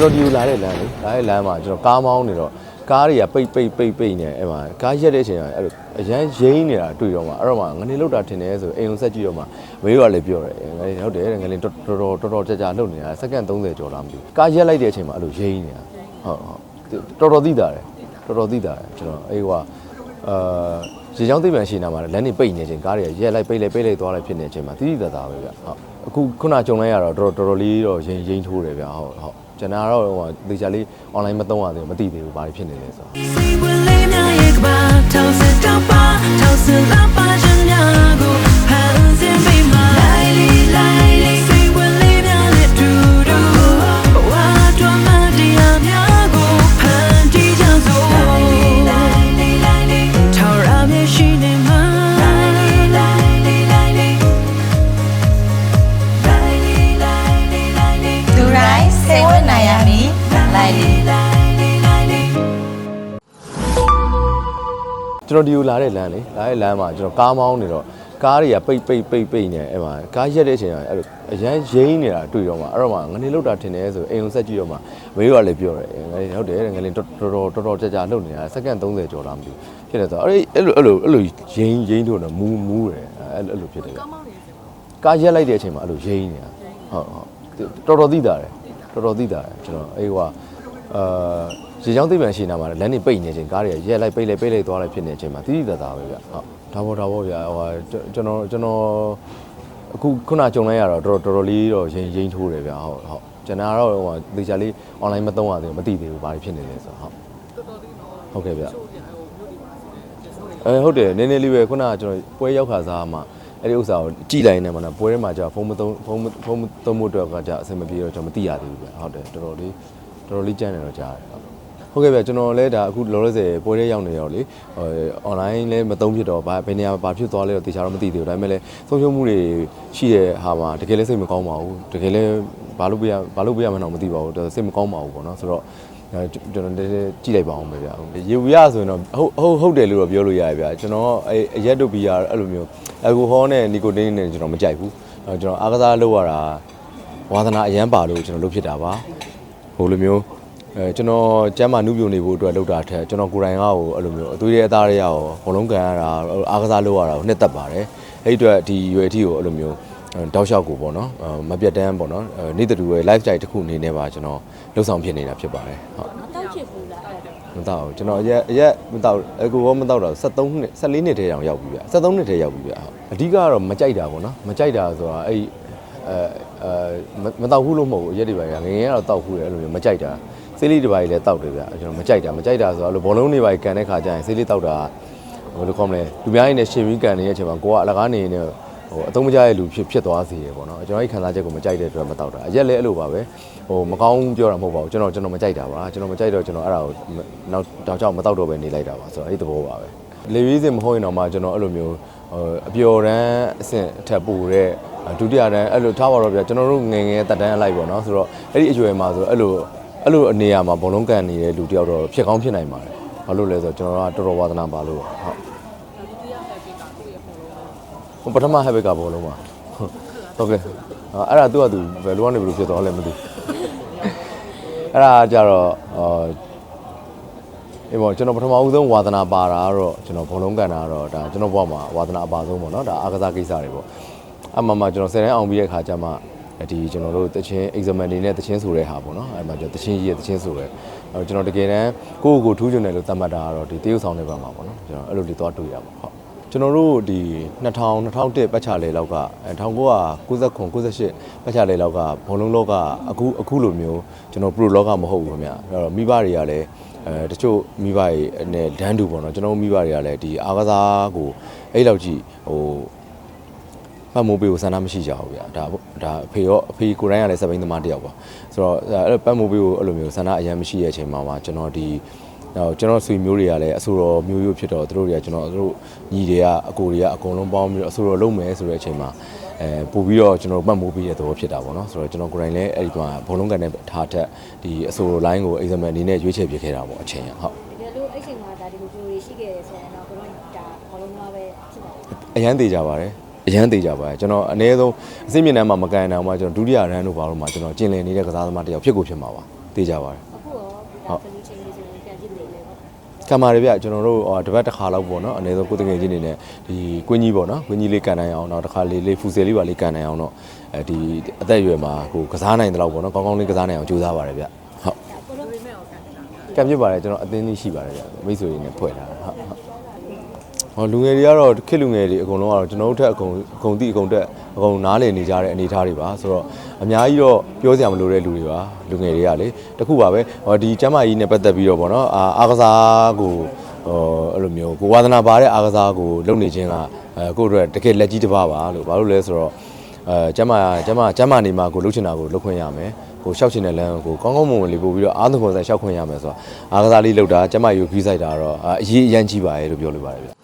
ကျွန်တော်ဒီကိုလာတဲ့လမ်းလေလာတဲ့လမ်းမှာကျွန်တော်ကားမောင်းနေတော့ကားတွေကပိတ်ပိတ်ပိတ်ပိတ်နေအဲ့မှာကားရက်တဲ့အချိန်ကအဲ့လိုအရန်ရင်းနေတာတွေ့တော့မှအဲ့တော့မှငနေလောက်တာထင်တယ်ဆိုအိမ်ုံဆက်ကြည့်တော့မှမေးတော့လည်းပြောတယ်ငနေဟုတ်တယ်ငနေတော်တော်တော်တော်ကြာကြာလှုပ်နေတာစက္ကန့်30ကျော်လားမသိဘူးကားရက်လိုက်တဲ့အချိန်မှာအဲ့လိုရင်းနေတာဟုတ်ဟုတ်တော်တော်သိတာတယ်တော်တော်သိတာတယ်ကျွန်တော်အဲ့ဟိုကအာရေချောင်းသိပ္ပံရှိနေမှာလမ်းနေပိတ်နေချိန်ကားတွေရက်လိုက်ပိတ်လိုက်ပိတ်လိုက်သွားလိုက်ဖြစ်နေချိန်မှာတိတိတသာပဲဗျဟုတ်အခုခုနကြုံလိုက်ရတော့တော်တော်တော်လေးတော့ရင်ရင်ထိုးတယ်ဗျဟုတ်ဟုတ် ကျွန်တော်ကတော့ဟိုဒေချာလေး online မသုံးရသေးဘူးမသိသေးဘူးဘာဖြစ်နေလဲဆိုတော့ ကျွန်တော်ဒီကိုလာတဲ့လမ်းလေလာတဲ့လမ်းမှာကျွန်တော်ကားမောင်းနေတော့ကားတွေကပိတ်ပိတ်ပိတ်ပိတ်နေအဲ့မှာကားရက်တဲ့အချိန်ကအဲ့လိုအရန်ရင်းနေတာတွေ့တော့မှအဲ့တော့မှငနေလောက်တာထင်တယ်ဆိုအိမ်ုံဆက်ကြည့်တော့မှမေးတော့လည်းပြောတယ်ငနေဟုတ်တယ်ငနေတော်တော်တော်တော်ကြာကြာလှုပ်နေတာစက္ကန့်30ကျော်လားမသိဘူးဖြစ်နေတော့အဲ့အဲ့လိုအဲ့လိုအဲ့လိုရင်းရင်းထို့တော့မူးမူးတယ်အဲ့အဲ့လိုဖြစ်တယ်ကားရက်လိုက်တဲ့အချိန်မှာအဲ့လိုရင်းနေတာဟုတ်ဟုတ်တော်တော်သိတာတယ်တော်တော်သိတာတယ်ကျွန်တော်အဲ့ဟိုကအာ ရေချောင်းသိပ္ပံရှိနေမှာလမ်းနေပိတ်နေချိန်ကားတွေရက်လိုက်ပိတ်လိုက်ပိတ်လိုက်သွားလိုက်ဖြစ်နေချိန်မှာတိတိတသာပဲဗျဟုတ်ဒါပေါ့ဒါပေါ့ဗျာဟိုကျွန်တော်ကျွန်တော်အခုခုနကြုံလိုက်ရတော့တော်တော်လေးတော့ရင်ရင်ထိုးတယ်ဗျဟုတ်ဟုတ်ကျွန်တော်ကတော့ဟိုဒေချာလေး online မသုံးရသေးဘူးမသိသေးဘူးဘာဖြစ်နေလဲဆိုတော့ဟုတ်ဟုတ်ကဲ့ဗျအဲဟုတ်တယ်နည်းနည်းလေးပဲခုနကကျွန်တော်ပွဲရောက်ခါစားမှာအဲ့ဒီဥစ္စာကိုကြည်လိုက်နေမှာနော်ပွဲထဲမှာကြာဖုန်းမသုံးဖုန်းဖုန်းသုံးဖို့အတွက်ကကြာအဆင်မပြေတော့ကျွန်တော်မသိရသေးဘူးဗျဟုတ်တယ်တော်တော်လေးတော်တော်လေးကြမ်းနေတော့ကြားတယ်ဟုတ် ဟုတ်ကဲ့ဗျကျွန်တော်လည်းဒါအခုလောလောဆယ်ပွဲထဲရောက်နေတော့လေဟို online လည်းမသုံးဖြစ်တော့ဘာဘယ်နေရာဘာဖြစ်သွားလဲတော့တေချာတော့မသိသေးဘူးဒါပေမဲ့လည်းဆုံးရှုံးမှုတွေရှိတဲ့ဟာမှာတကယ်လည်းစိတ်မကောင်းပါဘူးတကယ်လည်းဘာလို့ပြရဘာလို့ပြရမှန်းတော့မသိပါဘူးစိတ်မကောင်းပါဘူးပေါ့နော်ဆိုတော့အဲကျွန်တော်လည်းကြည့်လိုက်ပါအောင်ပဲဗျာရေဝရဆိုရင်တော့ဟုတ်ဟုတ်ဟုတ်တယ်လို့တော့ပြောလို့ရရဗျာကျွန်တော်အဲအရက်တို့ဘီယာအဲ့လိုမျိုးအယ်ကိုဟောနဲ့နီကိုတင်းနဲ့ကျွန်တော်မကြိုက်ဘူးအဲကျွန်တော်အားကစားလုပ်ရတာဝါသနာအရန်ပါလို့ကျွန်တော်လုပ်ဖြစ်တာပါဟိုလိုမျိုး အဲကျွန်တော်ကျမ်းမာနုပြိုနေဖို့အတွက်လုပ်တာထက်ကျွန်တော်ကိုယ်တိုင်ကဟိုအဲ့လိုမျိုးအသွေးရဲ့အသားတွေရောဘလုံးကန်ရတာအားကစားလုပ်ရတာကိုနှစ်သက်ပါတယ်အဲ့ဒီအတွက်ဒီရွယ်အထိကိုအဲ့လိုမျိုးတောက်လျှောက်ကိုပေါ့နော်မပြတ်တမ်းပေါ့နော်နေ့တူရဲ့ live style တစ်ခုအနေနဲ့ပါကျွန်တော်လှုပ်ဆောင်ဖြစ်နေတာဖြစ်ပါတယ်ဟုတ်တောက်ချစ်ဘူးလားအဲ့ဒါမတော့ဘူးကျွန်တော်အရက်အရက်မတော့အကူရောမတော့တော့73နှစ်14နှစ်ထဲတောင်ရောက်ပြီဗျ73နှစ်ထဲရောက်ပြီဗျဟုတ်အဓိကကတော့မကြိုက်တာပေါ့နော်မကြိုက်တာဆိုတာအဲ့အဲအဲမတော့ဘူးလို့မဟုတ်ဘူးအရက်တွေပါငငယ်ကတော့တောက်ဘူးတယ်အဲ့လိုမျိုးမကြိုက်တာ ဆေးလေးတွေပါလည်းတောက်တယ်ဗျကျွန်တော်မကြိုက်တာမကြိုက်တာဆိုတော့အဲ့လိုဘောလုံးတွေပါကန်တဲ့ခါကျရင်ဆေးလေးတောက်တာဘယ်လိုခေါ်မလဲလူများရင်းနဲ့ရှင်ပြီးကန်နေတဲ့အချိန်မှာကိုကအလကားနေနေဟိုအသုံးမကျတဲ့လူဖြစ်ဖြစ်သွားစေရပေါ့နော်ကျွန်တော်အဲ့ခံစားချက်ကိုမကြိုက်တဲ့အတွက်မတောက်တာအရက်လည်းအဲ့လိုပါပဲဟိုမကောင်းပြောတာမဟုတ်ပါဘူးကျွန်တော်ကျွန်တော်မကြိုက်တာပါကျွန်တော်မကြိုက်တော့ကျွန်တော်အဲ့ဒါကိုနောက်တောက်ချောက်မတောက်တော့ပဲနေလိုက်တာပါဆိုတော့အဲ့ဒီသဘောပါပဲလေဝေးစင်မဟုတ်ရင်တော့မှကျွန်တော်အဲ့လိုမျိုးဟိုအပျော်တန်းအဆင့်အထက်ပို့တဲ့ဒုတိယတန်းအဲ့လိုထားပါတော့ဗျာကျွန်တော်တို့ငယ်ငယ်တက်တန်းအလိုက်ပေါ့နော်ဆိုတော့အဲ့ဒီအရွယ်မှာဆိုအဲ့လို အဲ့လိုအနေအမှာဘုံလုံးကန်နေတဲ့လူတယောက်တော့ဖြစ်ကောင်းဖြစ်နိုင်ပါတယ်ဘာလို့လဲဆိုတော့ကျွန်တော်ကတော်တော်ဝါသနာပါလို့ဟုတ်ဟိုပထမ habit ကဘောလုံးပါဟုတ်ကဲ့အဲ့ဒါသူကသူဘယ်လိုကနေဘယ်လိုဖြစ်သွားလဲမသိဘူးအဲ့ဒါကြတော့အာအေးပေါ့ကျွန်တော်ပထမဦးဆုံးဝါသနာပါတာကတော့ကျွန်တော်ဘုံလုံးကန်တာကတော့ဒါကျွန်တော်ဘဝမှာဝါသနာအပါဆုံးပေါ့နော်ဒါအားကစားကိစ္စတွေပေါ့အမှန်မှကျွန်တော်10တန်းအောင်ပြီးတဲ့ခါကျမှ ဒီကျွန်တော်တို့တချင်း exam တွေနဲ့တချင်းဆိုတဲ့ဟာပေါ့နော်အဲ့မှာကျွန်တော်တချင်းကြီးရဲ့တချင်းဆိုတဲ့အဲ့ကျွန်တော်တကယ်တမ်းကိုယ့်ကိုယ်ကိုထူးချွန်တယ်လို့သတ်မှတ်တာကတော့ဒီတရုတ်ဆောင်တွေဘက်မှာပေါ့နော်ကျွန်တော်အဲ့လိုလေးသွားတွေ့ရပါဟုတ်ကျွန်တော်တို့ဒီ2000 2001ပတ်ချလေလောက်က1999 98ပတ်ချလေလောက်ကဘုံလုံးလောကအခုအခုလိုမျိုးကျွန်တော် pro လောကမဟုတ်ဘူးခင်ဗျအဲ့တော့မိဘတွေကလည်းအဲတချို့မိဘတွေနဲ့ဒန်းတူပေါ့နော်ကျွန်တော်မိဘတွေကလည်းဒီအားကစားကိုအဲ့လောက်ကြီးဟို ဖတ်မိုးပေးကိုဆန္ဒမရှိကြဘူးဗျာဒါဒါအဖေရောအဖေကိုယ်တိုင်ကလည်းစပိန်သမားတစ်ယောက်ပါဆိုတော့အဲ့ပတ်မိုးပေးကိုအဲ့လိုမျိုးဆန္ဒအရင်မရှိတဲ့အချိန်မှာမှကျွန်တော်ဒီတော့ကျွန်တော်ဆွေမျိုးတွေကလည်းအဆိုတော်မျိုးရိုးဖြစ်တော့သူတို့တွေကကျွန်တော်သူတို့ညီတွေကအကိုတွေကအကုန်လုံးပေါင်းပြီးတော့အဆိုတော်လုပ်မယ်ဆိုတဲ့အချိန်မှာအဲပို့ပြီးတော့ကျွန်တော်ပတ်မိုးပေးတဲ့သဘောဖြစ်တာပေါ့နော်ဆိုတော့ကျွန်တော်ကိုယ်တိုင်လည်းအဲ့ဒီမှာဘုံလုံးကန်နဲ့ထားထက်ဒီအဆိုတော် line ကို exam အနေနဲ့ရွေးချယ်ပြခဲ့တာပေါ့အချိန်ရဟုတ်တကယ်လို့အဲ့ချိန်မှာဒါဒီလိုမျိုးတွေရှိခဲ့တယ်ဆိုရင်တော့ဘယ်တော့ဒါဘောလုံးသားပဲဖြစ်တာပေါ့အရန်သေးကြပါတယ် အရန်သေးကြပါတယ်ကျွန်တော်အနည်းဆုံးအစိမ့်မြင့်တန်းမှာမကန်နိုင်အောင်မှကျွန်တော်ဒုတိယရန်တို့ဘာလို့မှကျွန်တော်ကျင်လည်နေတဲ့ကစားသမားတစ်ယောက်ဖြစ်ကိုဖြစ်မှာပါသိကြပါတယ်အခုရောဒါကလေးချင်းလေးဆိုရင်ပြန်ကြည့်နေလေပေါ့ကံပါတယ်ဗျကျွန်တော်တို့ဟိုတစ်ပတ်တစ်ခါလောက်ပေါ့နော်အနည်းဆုံးကိုယ်တငယ်ချင်းနေနဲ့ဒီကွင်းကြီးပေါ့နော်ကွင်းကြီးလေးကန်နိုင်အောင်နောက်တစ်ခါလေးလေးဖူဆယ်လေးပါလေးကန်နိုင်အောင်တော့အဲဒီအသက်အရွယ်မှာဟိုကစားနိုင်တဲ့လောက်ပေါ့နော်ကောင်းကောင်းလေးကစားနိုင်အောင်ကြိုးစားပါတယ်ဗျဟုတ်ကိုလိုမဲ့ရောကန်နေတာကံပြစ်ပါတယ်ကျွန်တော်အသင်းကြီးရှိပါတယ်ဗျမိတ်ဆွေတွေနဲ့ဖွဲ့ထားတာဟုတ်ဟုတ်ဟော လူငယ်တွေကတော့ခေတ်လူငယ်တွေအကုန်လုံးကတော့ကျွန်တော်တို့ထက်အကုန်အကုန်တိအကုန်တက်အကုန်နားလည်နေကြတဲ့အနေအထားတွေပါဆိုတော့အများကြီးတော့ပြောစရာမလိုတဲ့လူတွေပါလူငယ်တွေကလေတခုပါပဲဟောဒီကျမ်းမာရေးနဲ့ပတ်သက်ပြီးတော့ဗောနော်အာအားကစားကိုဟောအဲ့လိုမျိုးကိုဝါသနာပါတဲ့အားကစားကိုလုပ်နေခြင်းကအဲကိုယ့်အတွက်တကယ်လက်ကြီးတစ်ပါးပါလို့ဘာလို့လဲဆိုတော့အဲကျမ်းမာကျမ်းမာကျမ်းမာနေမှာကိုလုပ်ချင်တာကိုလုပ်ခွင့်ရမယ်ကိုရှောက်ချင်တဲ့လမ်းကိုကောင်းကောင်းမွန်မွန်လေးပို့ပြီးတော့အားသုံးပုံစံရှောက်ခွင့်ရမယ်ဆိုတော့အားကစားလေးလုပ်တာကျမ်းမာရေးကိုပြီးဆိုင်တာတော့အာအရေးအရန်ကြီးပါရဲ့လို့ပြောလိုပါတယ်ဗျ